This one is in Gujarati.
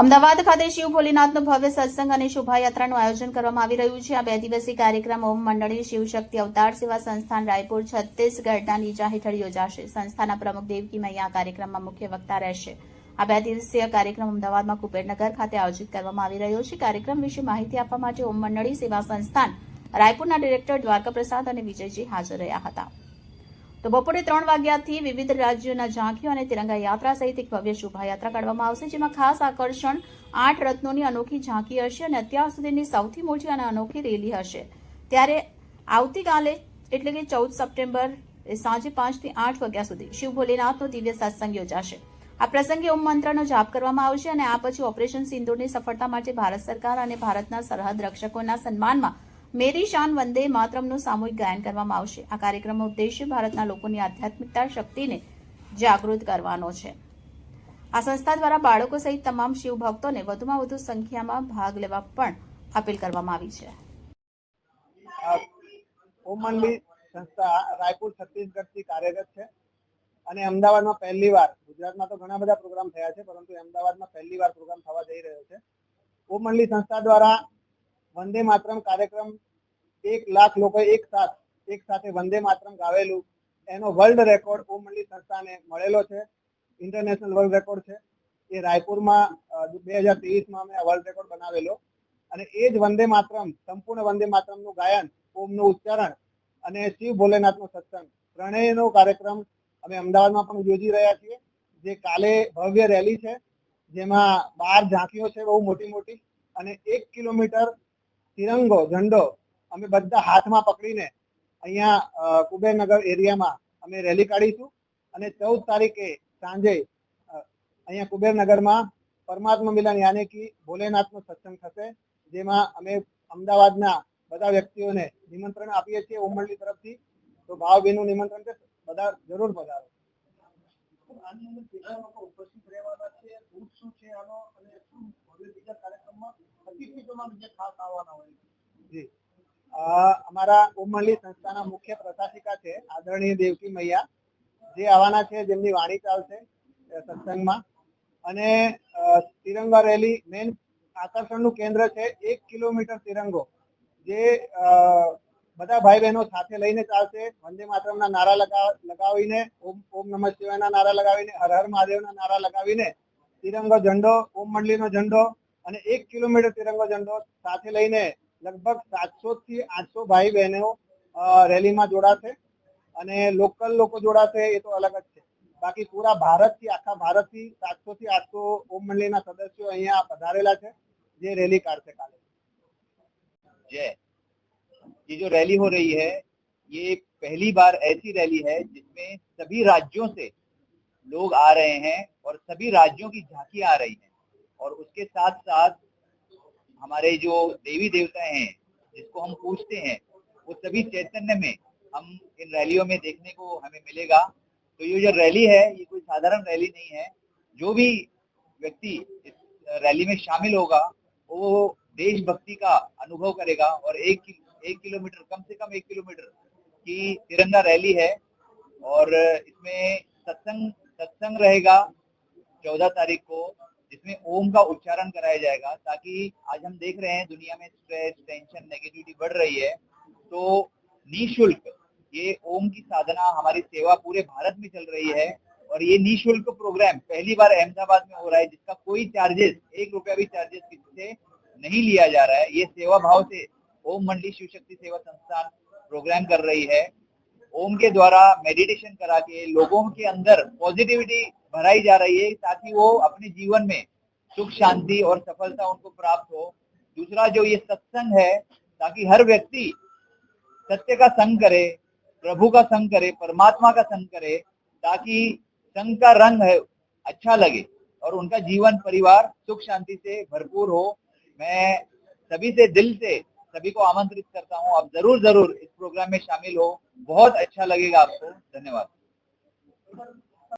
અમદાવાદ ખાતે શિવ ભોલેનાથનો ભવ્ય સત્સંગ અને શોભાયાત્રાનું આયોજન કરવામાં આવી રહ્યું છે. આ બે દિવસીય કાર્યક્રમ ઓમ મંડળી શિવશક્તિ અવતાર સેવા સંસ્થાન રાયપુર છત્તીસગઢના નીચા હેઠળ યોજાશે. સંસ્થાના પ્રમુખ દેવકી મૈયા આ કાર્યક્રમમાં મુખ્ય વક્તા રહેશે. આ બે દિવસીય કાર્યક્રમ અમદાવાદમાં કુબેરનગર ખાતે આયોજિત કરવામાં આવી રહ્યો છે. કાર્યક્રમ વિશે માહિતી આપવા માટે ઓમ મંડળી સેવા સંસ્થાન રાયપુરના ડિરેક્ટર દ્વારકા પ્રસાદ અને વિજયજી હાજર રહ્યા હતા. તો બપોરે ત્રણ વાગ્યાથી વિવિધ રાજ્યોના ઝાંખીઓ અને તિરંગા યાત્રા સહિત એક ભવ્ય શોભાયાત્રા કાઢવામાં આવશે, જેમાં ખાસ આકર્ષણ આઠ રત્નોની અનોખી ઝાંખી હશે અને અત્યાર સુધીની સૌથી મોટી અને અનોખી રેલી હશે. ત્યારે આવતીકાલે, એટલે કે ચૌદ સપ્ટેમ્બર સાંજે પાંચથી આઠ વાગ્યા સુધી શિવ ભોલેનાથનો દિવ્ય સત્સંગ યોજાશે. આ પ્રસંગે ઓમ મંત્રનો જાપ કરવામાં આવશે અને આ પછી ઓપરેશન સિંદૂરની સફળતા માટે ભારત સરકાર અને ભારતના સરહદ રક્ષકોના સન્માનમાં મેરી શાન વંદે માતરમનું સામૂહિક ગાયન કરવામાં આવશે. આ કાર્યક્રમનો ઉદ્દેશ્ય ભારતના લોકોની આધ્યાત્મિકતા શક્તિને જાગૃત કરવાનો છે. આ સંસ્થા દ્વારા બાળકો સહિત તમામ શિવ ભક્તોને વધુમાં વધુ સંખ્યામાં ભાગ લેવા પણ અપીલ કરવામાં આવી છે. ઓમનલી સંસ્થા રાયપુર છત્તીસગઢથી કાર્યરત છે અને અમદાવાદમાં પહેલી વાર, ગુજરાતમાં તો ઘણા બધા પ્રોગ્રામ થયા છે, પરંતુ અમદાવાદમાં પહેલી વાર પ્રોગ્રામ થવા જઈ રહ્યો છે. ઓમનલી સંસ્થા દ્વારા વંદે માતરમ કાર્યક્રમ એક લાખ લોકો એક સાથ, એક સાથે વંદે માતરમ ગાવેલું. એનો વર્લ્ડ રેકોર્ડ ઓમ મંડળી સંસ્થાને મળેલો છે. ઇન્ટરનેશનલ વર્લ્ડ રેકોર્ડ છે. એ રાયપુરમાં બે હજાર ત્રેવીસમાં અમે વર્લ્ડ રેકોર્ડ બનાવેલો. અને એ જ વંદે માતરમ, સંપૂર્ણ વંદે માતરમનું ગાયન, ઓમનું ઉચ્ચારણ અને શિવ ભોલેનાથનો સત્સંગ, ત્રણેયનો કાર્યક્રમ અમે અમદાવાદમાં પણ યોજી રહ્યા છીએ. જે કાલે ભવ્ય રેલી છે, જેમાં બાર ઝાંકીઓ છે, બહુ મોટી મોટી અને એક કિલોમીટર તિરંગો, ઝંડો અમે બધા હાથમાં પકડીને અહીંયા કુબેરનગર એરિયામાં અમે રેલી કાઢીશું અને ચૌદ તારીખે સાંજે અહીંયા કુબેરનગરમાં પરમાત્મા મિલન યાની કે ભોલેનાથનો સત્સંગ થશે, જેમાં અમે અમદાવાદના બધા વ્યક્તિઓને નિમંત્રણ આપીએ છીએ ઉમરલી તરફથી. તો ભાવભીનું નિમંત્રણ છે, બધા જરૂર પધારો. આની અંદર કેટલા લોકો ઉપસ્થિત રહેવાના છે શું છે આનો અને શું અમારા ઓમ સંસ્થાના મુખ્ય પ્રશાસિકા છે આદરણીય દેવકી મૈયા. જે આવવાના છે, જેમની વાણી ચાલશે સત્સંગમાં. અને તિરંગા રેલી મેન આકર્ષણનું કેન્દ્ર છે એક કિલોમીટર તિરંગો. જે બધા ભાઈ બહેનો સાથે લઈને ચાલશે. વંદે માતરમના નારા લગા- લગાવીને, ઓમ ઓમ નમઃ શિવાયના નારા લગાવીને, હર હર મહાદેવના નારા લગાવીને, તિરંગો ઝંડો, ઓમ મંડળીનો ઝંડો અને એક કિલોમીટર તિરંગો ઝંડો સાથે લઈને લગભગ સાતસો થી આઠસો ભાઈ બહેનો અ, રેલીમાં જોડાશે અને લોકલ લોકો જોડાશે એ તો અલગ જ છે બાકી પૂરા ભારતથી આખા ભારતથી સાતસો થી આઠસો ઓમ મંડળીના સદસ્યો અહીંયા પધારેલા છે જે રેલી કાઢશે કાલે जय ये जो रैली हो रही है ये पहली बार ऐसी रैली है जिसमें सभी राज्यों से लोग आ रहे हैं और सभी राज्यों की झांकी आ रही है और उसके साथ साथ हमारे जो देवी देवता हैं, जिसको हम पूछते हैं, वो सभी चैतन्य में हम इन रैलियों में देखने को हमें मिलेगा। तो ये जो रैली है, ये कोई साधारण रैली नहीं है। जो भी व्यक्ति इस रैली में शामिल होगा, वो देशभक्ति का अनुभव करेगा और एक एक किलोमीटर, कम से कम एक किलोमीटर की तिरंगा रैली है और इसमें सत्संग सत्संग रहेगा चौदह तारीख को जिसमें ओम का उच्चारण कराया जाएगा, ताकि आज हम देख रहे हैं दुनिया में स्ट्रेस टेंशन नेगेटिविटी बढ़ रही है तो निशुल्क ये ओम की साधना हमारी सेवा पूरे भारत में चल रही है, और ये निशुल्क प्रोग्राम पहली बार अहमदाबाद में हो रहा है, जिसका कोई चार्जेस एक रुपया भी चार्जेस किसी से नहीं लिया जा रहा है। ये सेवा भाव से ओम मंडली शिव शक्ति सेवा संस्थान प्रोग्राम कर रही है। ओम के द्वारा मेडिटेशन करा के लोगों के अंदर पॉजिटिविटी भराई जा रही है ताकि वो अपने जीवन में सुख, शांति और सफलता उनको प्राप्त हो। दूसरा जो ये सत्संग है, ताकि हर व्यक्ति सत्य का संग करे, प्रभु का संग करे, परमात्मा का संग करे, ताकि संग का रंग है अच्छा लगे और उनका जीवन, परिवार सुख, शांति से भरपूर हो। मैं सभी से दिल से सभी को आमंत्रित करता हूँ। आप ज़रूर ज़रूर इस प्रोग्राम में शामिल हो। बहुत अच्छा लगेगा आपको। धन्यवाद।